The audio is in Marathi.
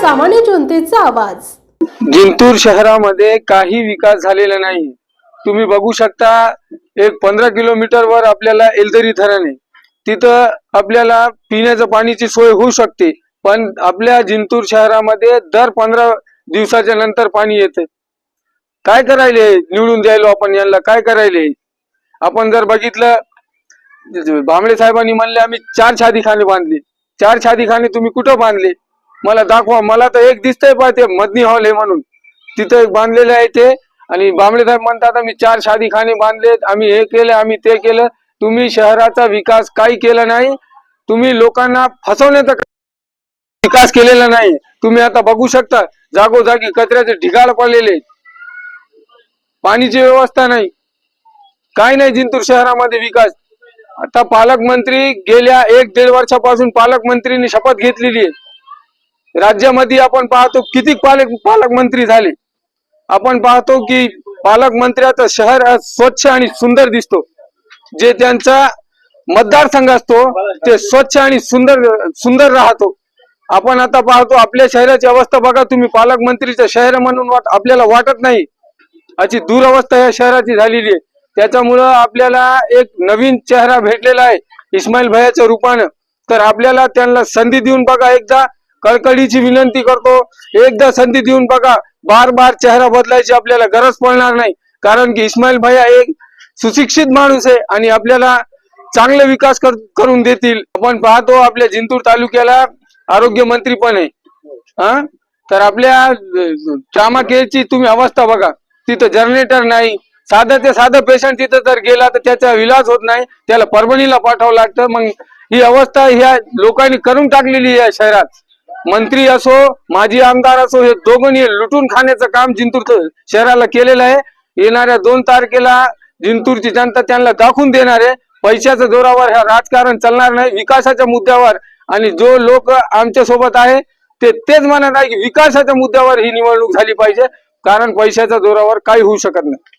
सामान्य जनतेचा आवाज. जिंतूर शहरामध्ये काही विकास झालेला नाही. तुम्ही बघू शकता एक पंधरा किलोमीटर वर आपल्याला एलदरी धरण. आहे तिथं आपल्याला पिण्याच्या पाण्याची सोय होऊ शकते पण आपल्या जिंतूर शहरामध्ये दर पंधरा दिवसाच्या नंतर पाणी येते. काय करायले? निवडून द्यायलो आपण यांना. काय करायले? आपण जर बघितलं भांबळे साहेबांनी म्हणले आम्ही चार छादीखाने बांधले. चार छादीखाने तुम्ही कुठं बांधले? मला दाखवा मला तर एक दिसतंय पा ते मदनी हॉल आहे म्हणून. तिथं एक बांधलेले आहे ते. आणि बांबळे साहेब म्हणतात आम्ही चार शादीखाने बांधले आम्ही हे केलं आम्ही ते केलं. तुम्ही शहराचा विकास काही केला नाही. तुम्ही लोकांना फसवण्याचा विकास केलेला नाही. तुम्ही आता बघू शकता जागोजागी कचऱ्याचे ढिगाळ पडलेले पाणीची व्यवस्था नाही. काय नाही जिंतूर शहरामध्ये विकास. आता पालकमंत्री गेल्या एक दीड वर्षापासून पालकमंत्रीने शपथ घेतलेली आहे. राज्यामध्ये आपण पाहतो किती पालक पालकमंत्री झाले. आपण पाहतो की पालकमंत्र्याचं शहर स्वच्छ आणि सुंदर दिसतो. जे त्यांचा मतदारसंघ असतो ते स्वच्छ आणि सुंदर सुंदर राहतो. आपण आता पाहतो आपल्या शहराची अवस्था बघा तुम्ही पालकमंत्रीचं शहर म्हणून वाट आपल्याला वाटत नाही. अशी दुरवस्था या शहराची झालेली आहे. त्याच्यामुळं आपल्याला एक नवीन चेहरा भेटलेला आहे. इस्माईल भयाच्या रूपानं. तर आपल्याला त्यांना संधी देऊन बघा एकदा. कळकळीची विनंती करतो. एकदा संधी देऊन बघा. बार बार चेहरा बदलायची आपल्याला गरज पडणार नाही. कारण की इस्माईल भैया एक सुशिक्षित माणूस आहे आणि आपल्याला चांगले विकास कर- करून देतील. आपण पाहतो आपल्या जिंतूर तालुक्याला आरोग्य मंत्री पण आहे. हा? तर आपल्या चामाकेची तुम्ही अवस्था बघा. तिथं जनरेटर नाही. साधा ते साधा पेशंट तिथं जर गेला तर त्याचा विलाज होत नाही. त्याला परभणीला पाठवावं लागतं. मग ही अवस्था ह्या लोकांनी करून टाकलेली आहे शहरात. मंत्री असो माजी आमदार असो हे दोघांनी लुटून खाण्याचं काम जिंतूर शहराला केलेलं आहे. येणाऱ्या दोन तारखेला जिंतूरची जनता त्यांना दाखवून देणार आहे. पैशाच्या जोरावर हा राजकारण चालणार नाही. विकासाच्या मुद्द्यावर आणि जो लोक आमच्यासोबत आहे ते तेच म्हणत आहे की विकासाच्या मुद्द्यावर ही निवडणूक झाली पाहिजे. कारण पैशाच्या जोरावर काही होऊ शकत नाही.